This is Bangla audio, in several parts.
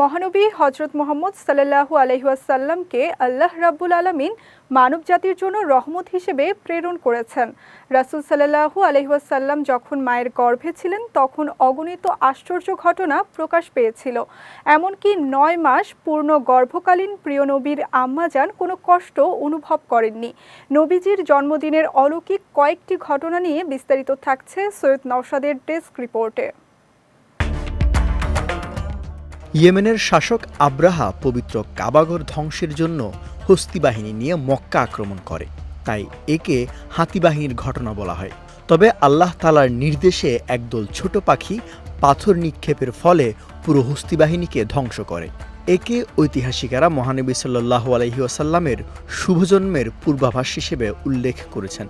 মহানবী হজরত মোহাম্মদ সাল্লাহু আলহিহাসাল্লামকে আল্লাহ রাব্বুল আলমিন মানব জাতির জন্য রহমত হিসেবে প্রেরণ করেছেন। রাসুল সাল্লাহু আলহিহাসাল্লাম যখন মায়ের গর্ভে ছিলেন, তখন অগণিত আশ্চর্য ঘটনা প্রকাশ পেয়েছিল। এমনকি নয় মাস পূর্ণ গর্ভকালীন প্রিয় নবীর আম্মাজান কোনো কষ্ট অনুভব করেননি। নবীজির জন্মদিনের অলৌকিক কয়েকটি ঘটনা নিয়ে বিস্তারিত থাকছে সৈয়দ নওশাদের ডেস্ক রিপোর্টে। ইয়েমেনের শাসক আব্রাহা পবিত্র কাবাগর ধ্বংসের জন্য হস্তি বাহিনী নিয়ে মক্কা আক্রমণ করে। তাই একে হাতিবাহিনীর ঘটনা বলা হয়। তবে আল্লাহ তালার নির্দেশে একদল ছোট পাখি পাথর নিক্ষেপের ফলে পুরো হস্তি বাহিনীকে ধ্বংস করে। একে ঐতিহাসিকেরা মহানবী সাল্লাহ আলহি আসাল্লামের শুভজন্মের পূর্বাভাস হিসেবে উল্লেখ করেছেন।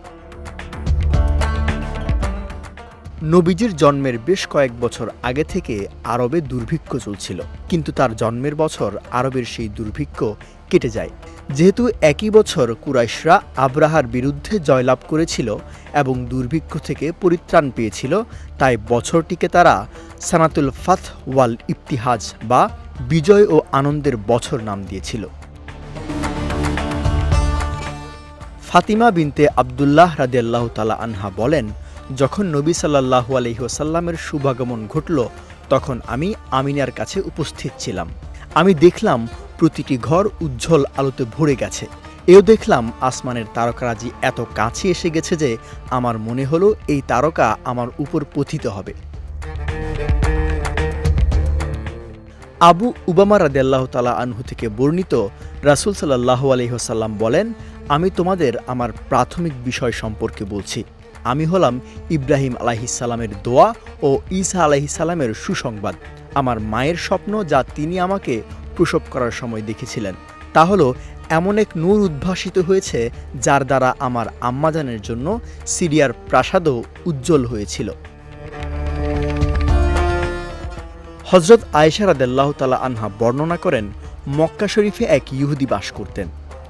নবীজির জন্মের বেশ কয়েক বছর আগে থেকে আরবে দুর্ভিক্ষ চলছিল। কিন্তু তার জন্মের বছর আরবের সেই দুর্ভিক্ষ কেটে যায়। যেহেতু একই বছর কুরাইশরা আব্রাহার বিরুদ্ধে জয়লাভ করেছিল এবং দুর্ভিক্ষ থেকে পরিত্রাণ পেয়েছিল, তাই বছরটিকে তারা সানাতুল ফাথ ওয়াল ইফতিহাজ বা বিজয় ও আনন্দের বছর নাম দিয়েছিল। ফাতিমা বিনতে আবদুল্লাহ রাদিয়াল্লাহু তালা আনহা বলেন যখন নবী সাল্লাহু আলহি ওসাল্লামের শুভাগমন ঘটল, তখন আমি আমিনার কাছে উপস্থিত ছিলাম। আমি দেখলাম প্রতিটি ঘর উজ্জ্বল আলোতে ভরে গেছে। এও দেখলাম আসমানের তারকারাজি এত কাছে এসে গেছে যে আমার মনে হলো এই তারকা আমার উপর পতিত হবে। আবু উবামা রাদিয়াল্লাহ তালা আনহু থেকে বর্ণিত রাসুল সাল্লাহ আলহিহসাল্লাম বলেন, আমি তোমাদের আমার প্রাথমিক বিষয় সম্পর্কে বলছি। আমি হলাম ইব্রাহিম আলাহিসাল্লামের দোয়া ও ঈসা আলাহিসাল্লামের সুসংবাদ। আমার মায়ের স্বপ্ন যা তিনি আমাকে প্রসব করার সময় দেখেছিলেন, তা হলো এমন এক নূর উদ্ভাসিত হয়েছে যার দ্বারা আমার আম্মাজানের জন্য সিরিয়ার প্রাসাদও উজ্জ্বল হয়েছিল। হজরত আয়েশা রাদেল্লাহ তালা আনহা বর্ণনা করেন, মক্কা শরীফে এক ইহুদি বাস করতেন।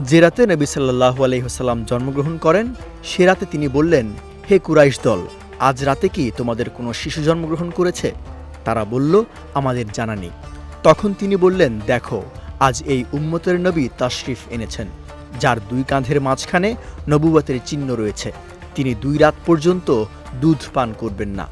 যে রাতে নবী সাল্লাহু আলহিহাস্লাম জন্মগ্রহণ করেন, সে রাতে তিনি বললেন হে কুরাইশ দল, আজ রাতে কি তোমাদের কোনো শিশু জন্মগ্রহণ করেছে? তারা বলল, আমাদের জানা নেই। তখন তিনি বললেন, দেখো, আজ এই উম্মতের নবী তাশরিফ এনেছেন, যার দুই কাঁধের মাঝখানে নবুবতের চিহ্ন রয়েছে। তিনি দুই রাত পর্যন্ত দুধ পান করবেন না।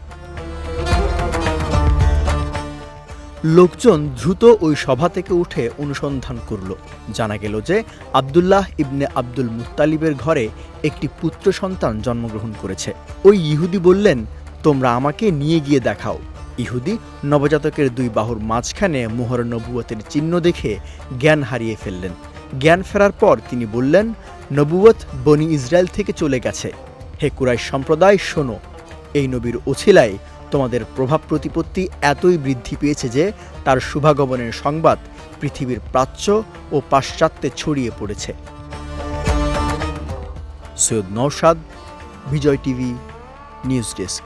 লোকজন দ্রুত ওই সভা থেকে উঠে অনুসন্ধান করল। জানা গেল যে আবদুল্লাহ ইবনে আব্দুল মুত্তালিবের ঘরে একটি পুত্র সন্তান জন্মগ্রহণ করেছে। ওই ইহুদি বললেন, তোমরা আমাকে নিয়ে গিয়ে দেখাও। ইহুদি নবজাতকের দুই বাহুর মাঝখানে মোহর নবুয়তের চিহ্ন দেখে জ্ঞান হারিয়ে ফেললেন। জ্ঞান ফেরার পর তিনি বললেন, নবুয়ত বনি ইসরায়েল থেকে চলে গেছে। হে কুরাই সম্প্রদায়, শোনো এই নবীর ওছিলায় তোমাদের প্রভাব প্রতিপত্তি এতই বৃদ্ধি পেয়েছে যে তার শুভাগমনের সংবাদ পৃথিবীর প্রাচ্য ও পাশ্চাত্যে ছড়িয়ে পড়েছে। Syed Nowshad Vijay TV, news desk.